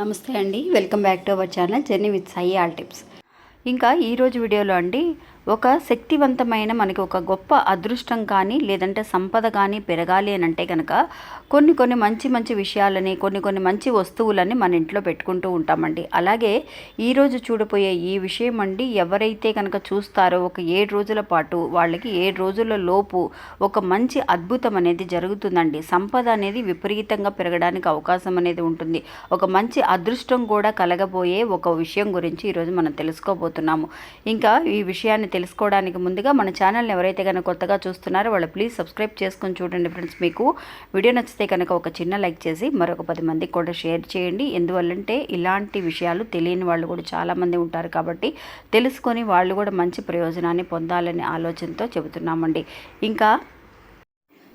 నమస్తే అండి. Welcome back to our channel journey with Sai all tips. ఇంకా ఈరోజు వీడియోలో అండి ఒక శక్తివంతమైన మనకి ఒక గొప్ప అదృష్టం కానీ లేదంటే సంపద కానీ పెరగాలి అని అంటే కనుక కొన్ని కొన్ని మంచి మంచి విషయాలని కొన్ని కొన్ని మంచి వస్తువులని మన ఇంట్లో పెట్టుకుంటూ ఉంటామండి. అలాగే ఈరోజు చూడపోయే ఈ విషయం అండి ఎవరైతే కనుక చూస్తారో ఒక ఏడు రోజుల పాటు వాళ్ళకి ఏడు రోజుల లోపు ఒక మంచి అద్భుతం అనేది జరుగుతుందండి. సంపద అనేది విపరీతంగా పెరగడానికి అవకాశం అనేది ఉంటుంది. ఒక మంచి అదృష్టం కూడా కలగబోయే ఒక విషయం గురించి ఈరోజు మనం తెలుసుకోబోతున్నాము. ఇంకా ఈ విషయాన్ని తెలుసుకోవడానికి ముందుగా మన ఛానల్ని ఎవరైతే కనుక కొత్తగా చూస్తున్నారో వాళ్ళు ప్లీజ్ సబ్స్క్రైబ్ చేసుకొని చూడండి ఫ్రెండ్స్ మీకు వీడియో నచ్చితే కనుక ఒక చిన్న లైక్ చేసి మరొక పది మందికి కూడా షేర్ చేయండి. ఎందువల్లంటే ఇలాంటి విషయాలు తెలియని వాళ్ళు కూడా చాలామంది ఉంటారు కాబట్టి తెలుసుకొని వాళ్ళు కూడా మంచి ప్రయోజనాన్ని పొందాలనే ఆలోచనతో చెబుతున్నామండి. ఇంకా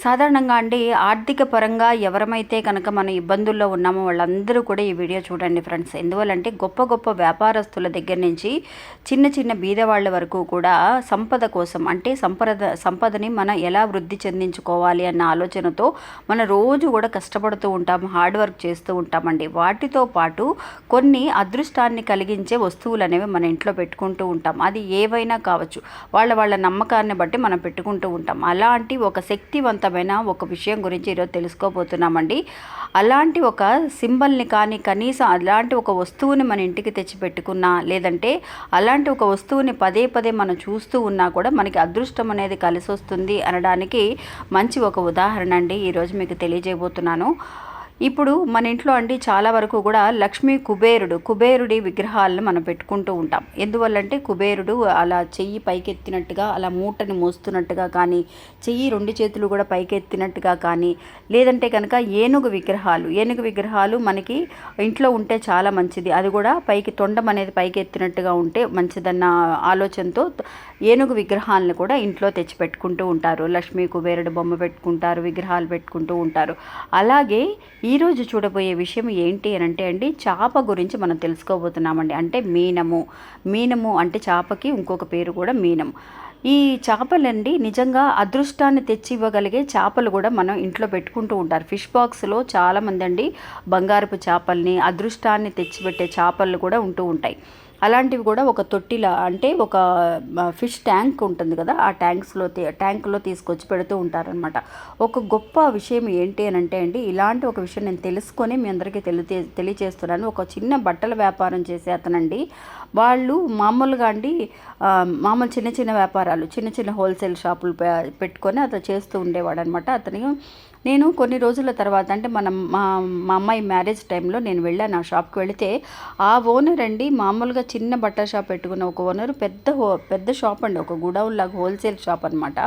సాధారణంగా అండి ఆర్థిక పరంగా ఎవరమైతే కనుక మన ఇబ్బందుల్లో ఉన్నామో వాళ్ళందరూ కూడా ఈ వీడియో చూడండి ఫ్రెండ్స్. ఎందువల్లంటే గొప్ప గొప్ప వ్యాపారస్తుల దగ్గర నుంచి చిన్న చిన్న బీదవాళ్ళ వరకు కూడా సంపద కోసం అంటే సంపద సంపదని మనం ఎలా వృద్ధి చెందించుకోవాలి అన్న ఆలోచనతో మన రోజు కూడా కష్టపడుతూ ఉంటాం హార్డ్ వర్క్ చేస్తూ ఉంటామండి. వాటితో పాటు కొన్ని అదృష్టాన్ని కలిగించే వస్తువులు అనేవి మన ఇంట్లో పెట్టుకుంటూ ఉంటాం. అది ఏవైనా కావచ్చు. వాళ్ళ వాళ్ళ నమ్మకాన్ని బట్టి మనం పెట్టుకుంటూ ఉంటాం. అలాంటి ఒక శక్తివంత శక్తివంతమైన ఒక విషయం గురించి ఈరోజు తెలుసుకోబోతున్నామండి. అలాంటి ఒక సింబల్ని కానీ కనీసం అలాంటి ఒక వస్తువుని మన ఇంటికి తెచ్చి పెట్టుకున్నా లేదంటే అలాంటి ఒక వస్తువుని పదే పదే మనం చూస్తూ ఉన్నా కూడా మనకి అదృష్టం అనేది కలిసి వస్తుంది అనడానికి మంచి ఒక ఉదాహరణ అండి ఈరోజు మీకు తెలియజేయబోతున్నాను. ఇప్పుడు మన ఇంట్లో అండి చాలా వరకు కూడా లక్ష్మీ కుబేరుడు కుబేరుడి విగ్రహాలను మనం పెట్టుకుంటూ ఉంటాం. ఎందువల్లంటే కుబేరుడు అలా చెయ్యి పైకెత్తినట్టుగా అలా మూటని మోస్తున్నట్టుగా కానీ చెయ్యి రెండు చేతులు కూడా పైకెత్తినట్టుగా కానీ లేదంటే కనుక ఏనుగు విగ్రహాలు ఏనుగు విగ్రహాలు మనకి ఇంట్లో ఉంటే చాలా మంచిది. అది కూడా పైకి తొండం అనేది పైకి ఎత్తినట్టుగా ఉంటే మంచిదన్న ఆలోచనతో ఏనుగు విగ్రహాలను కూడా ఇంట్లో తెచ్చి పెట్టుకుంటూ ఉంటారు. లక్ష్మీ కుబేరుడు బొమ్మ పెట్టుకుంటారు విగ్రహాలు పెట్టుకుంటూ ఉంటారు. అలాగే ఈ ఈరోజు చూడబోయే విషయం ఏంటి అని అంటే అండి చేప గురించి మనం తెలుసుకోబోతున్నామండి. అంటే మీనము. మీనము అంటే చేపకి ఇంకొక పేరు కూడా మీనం. ఈ చేపలండి నిజంగా అదృష్టాన్ని తెచ్చి ఇవ్వగలిగే చేపలు కూడా మనం ఇంట్లో పెట్టుకుంటూ ఉంటారు. ఫిష్ బాక్స్లో చాలామంది అండి బంగారపు చేపల్ని అదృష్టాన్ని తెచ్చిపెట్టే చేపలు కూడా ఉంటూ ఉంటాయి. అలాంటివి కూడా ఒక తొట్టిలా అంటే ఒక ఫిష్ ట్యాంక్ ఉంటుంది కదా ఆ ట్యాంక్స్లో ట్యాంకులో తీసుకొచ్చి పెడుతూ ఉంటారనమాట ఒక గొప్ప విషయం ఏంటి అని అంటే అండి ఇలాంటి ఒక విషయం నేను తెలుసుకొని మీ అందరికీ తెలియ తెలియచేస్తున్నాను. ఒక చిన్న బట్టల వ్యాపారం చేసే అతనండి వాళ్ళు మామూలుగా అండి మామూలు చిన్న చిన్న వ్యాపారాలు చిన్న చిన్న హోల్సేల్ షాపులు పెట్టుకొని అతను చేస్తూ ఉండేవాడు అనమాట అతని నేను కొన్ని రోజుల తర్వాత అంటే మనం మా మా అమ్మాయి మ్యారేజ్ టైంలో నేను వెళ్ళాను ఆ షాప్కి వెళితే ఆ ఓనర్ అండి మామూలుగా చిన్న బట్టల షాప్ పెట్టుకున్న ఒక ఓనర్ పెద్ద హో పెద్ద షాప్ అండి. ఒక గుడౌన్ లాగా హోల్సేల్ షాప్ అనమాట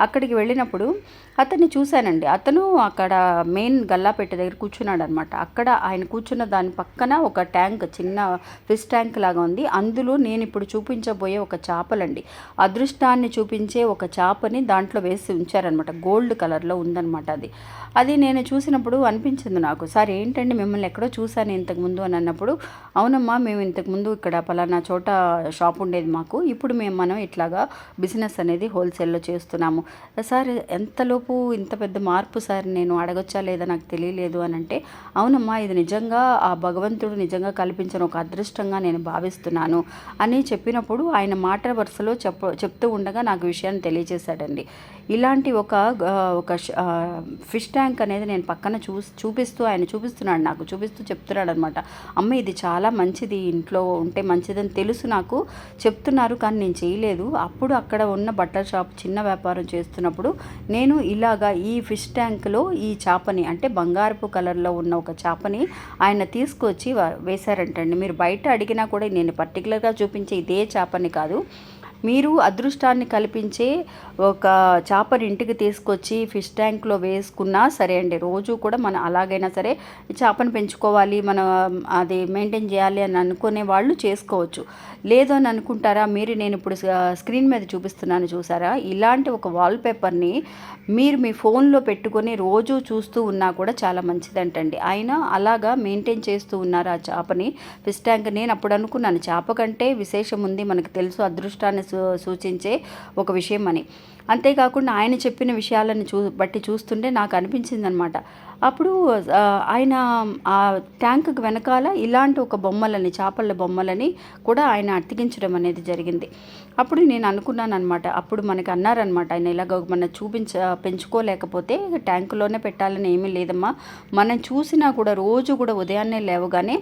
అక్కడికి వెళ్ళినప్పుడు అతన్ని చూశానండి. అతను అక్కడ మెయిన్ గల్లాపెట్ట దగ్గర కూర్చున్నాడు అనమాట అక్కడ ఆయన కూర్చున్న దాని పక్కన ఒక ట్యాంక్ చిన్న ఫిష్ ట్యాంక్ లాగా ఉంది. అందులో నేను ఇప్పుడు చూపించబోయే ఒక చేపలండి. అదృష్టాన్ని చూపించే ఒక చేపని దాంట్లో వేసి ఉంచారనమాట గోల్డ్ కలర్లో ఉందన్నమాట అది. అది నేను చూసినప్పుడు అనిపించింది నాకు. సార్ ఏంటండి మిమ్మల్ని ఎక్కడో చూశాను ఇంతకుముందు అని అన్నప్పుడు అవునమ్మా మేము ఇంతకుముందు ఇక్కడ పలానా చోట షాప్ ఉండేది మాకు. ఇప్పుడు మేము మనం ఇట్లాగా బిజినెస్ అనేది హోల్సేల్లో చేస్తున్నాము. సార్ ఎంతలోపు ఇంత పెద్ద మార్పు సార్? నేను అడగొచ్చా లేదా నాకు తెలియలేదు అని అంటే అవునమ్మా ఇది నిజంగా ఆ భగవంతుడు నిజంగా కల్పించిన ఒక అదృష్టంగా నేను భావిస్తున్నాను అని చెప్పినప్పుడు ఆయన మాట వరుసలో చెప్ప చెప్తూ ఉండగా నాకు విషయాన్ని తెలియజేశాడండి ఇలాంటి ఒక ఒక ఫిష్ ట్యాంక్ అనేది నేను పక్కన చూ చూపిస్తూ ఆయన చూపిస్తున్నాడు నాకు చూపిస్తూ చెప్తున్నాడు అనమాట అమ్మ ఇది చాలా మంచిది ఇంట్లో ఉంటే మంచిదని తెలుసు నాకు చెప్తున్నారు కానీ నేను చేయలేదు. అప్పుడు అక్కడ ఉన్న బట్టల షాప్ చిన్న వ్యాపారం చేస్తున్నప్పుడు నేను ఇలాగా ఈ ఫిష్ ట్యాంక్లో ఈ చేపని అంటే బంగారపు కలర్లో ఉన్న ఒక చేపని ఆయన తీసుకొచ్చి వేశారంటండి. మీరు బయట అడిగినా కూడా నేను పర్టికులర్గా చూపించే ఇదే చేపని కాదు. మీరు అదృష్టాన్ని కల్పించే ఒక చేపని ఇంటికి తీసుకొచ్చి ఫిష్ ట్యాంక్లో వేసుకున్నా సరే అండి రోజు కూడా మనం అలాగైనా సరే చేపను పెంచుకోవాలి మనం అది మెయింటైన్ చేయాలి అని అనుకునే వాళ్ళు చేసుకోవచ్చు. లేదు అని అనుకుంటారా? మీరు నేను ఇప్పుడు స్క్రీన్ మీద చూపిస్తున్నాను చూసారా? ఇలాంటి ఒక వాల్పేపర్ని మీరు మీ ఫోన్లో పెట్టుకొని రోజు చూస్తూ ఉన్నా కూడా చాలా మంచిదంటండి. ఆయన అలాగా మెయింటైన్ చేస్తూ ఉన్నారు ఆ చేపని ఫిష్ ట్యాంక్. నేను అప్పుడు అనుకున్నాను చేప కంటే విశేషం ఉంది మనకు తెలుసు అదృష్టాన్ని సూచించే ఒక విషయం అని. అంతేకాకుండా ఆయన చెప్పిన విషయాలను చూ బట్టి చూస్తుంటే నాకు అనిపించింది అనమాట అప్పుడు ఆయన ఆ ట్యాంకుకి వెనకాల ఇలాంటి ఒక బొమ్మలని చేపల బొమ్మలని కూడా ఆయన అతికించడం అనేది జరిగింది. అప్పుడు నేను అనుకున్నాను అనమాట అప్పుడు మనకి అన్నారనమాట ఆయన ఇలాగ మన చూపించ పెంచుకోలేకపోతే ట్యాంకులోనే పెట్టాలని ఏమీ లేదమ్మా. మనం చూసినా కూడా రోజు కూడా ఉదయాన్నే లేవగానే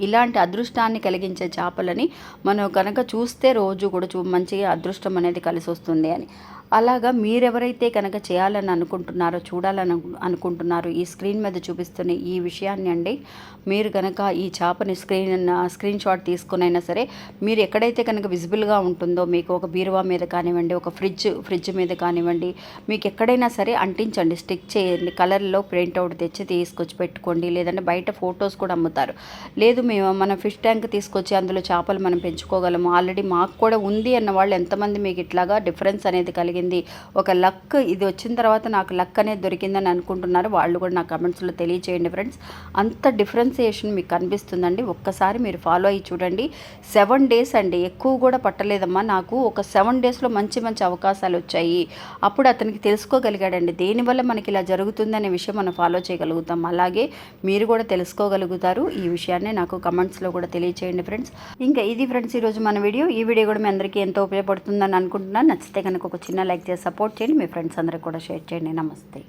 ఇలాంటి అదృష్టాన్ని కలిగించే చేపలని మనం కనుక చూస్తే రోజు కూడా చూ మంచిగా అదృష్టం అనేది కలిసి వస్తుంది అని. అలాగా మీరెవరైతే కనుక చేయాలని అనుకుంటున్నారో చూడాలని అనుకుంటున్నారో ఈ స్క్రీన్ మీద చూపిస్తున్న ఈ విషయాన్ని అండి మీరు కనుక ఈ చేపని స్క్రీన్ స్క్రీన్ షాట్ తీసుకునైనా సరే మీరు ఎక్కడైతే కనుక విజిబుల్గా ఉంటుందో మీకు ఒక బీరువా మీద కానివ్వండి ఒక ఫ్రిడ్జ్ ఫ్రిడ్జ్ మీద కానివ్వండి మీకు ఎక్కడైనా సరే అంటించండి స్టిక్ చేయండి కలర్లో ప్రింట్అవుట్ తెచ్చి తీసుకొచ్చి పెట్టుకోండి లేదంటే బయట ఫొటోస్ కూడా అమ్ముతారు. లేదు మేము మన ఫిష్ ట్యాంక్ తీసుకొచ్చి అందులో చేపలు మనం పెంచుకోగలము. ఆల్రెడీ మాకు కూడా ఉంది అన్న వాళ్ళు ఎంతమంది మీకు ఇట్లాగా డిఫరెన్స్ అనేది కలిగి జరిగింది. ఒక లక్ ఇది వచ్చిన తర్వాత నాకు లక్ అనేది దొరికిందని అనుకుంటున్నారు. వాళ్ళు కూడా నా కమెంట్స్లో తెలియచేయండి ఫ్రెండ్స్ అంత డిఫరెన్సియేషన్ మీకు కనిపిస్తుందండి. ఒక్కసారి మీరు ఫాలో అయ్యి చూడండి. సెవెన్ డేస్ అండి. ఎక్కువ కూడా పట్టలేదమ్మా. నాకు ఒక సెవెన్ డేస్లో మంచి మంచి అవకాశాలు వచ్చాయి. అప్పుడు అతనికి తెలుసుకోగలిగాడండి. దేనివల్ల మనకి ఇలా జరుగుతుందనే విషయం మనం ఫాలో చేయగలుగుతాం. అలాగే మీరు కూడా తెలుసుకోగలుగుతారు. ఈ విషయాన్ని నాకు కమెంట్స్లో కూడా తెలియచేయండి ఫ్రెండ్స్ ఇంకా ఇది ఫ్రెండ్స్ ఈరోజు మన వీడియో. ఈ వీడియో కూడా మీ అందరికీ ఎంతో ఉపయోగపడుతుందని అనుకుంటున్నాను. నచ్చితే కనుక ఒక చిన్న లైక్ చేసి సపోర్ట్ చేయండి. మీ ఫ్రెండ్స్ అందరికి కూడా షేర్ చేయండి. నమస్తే.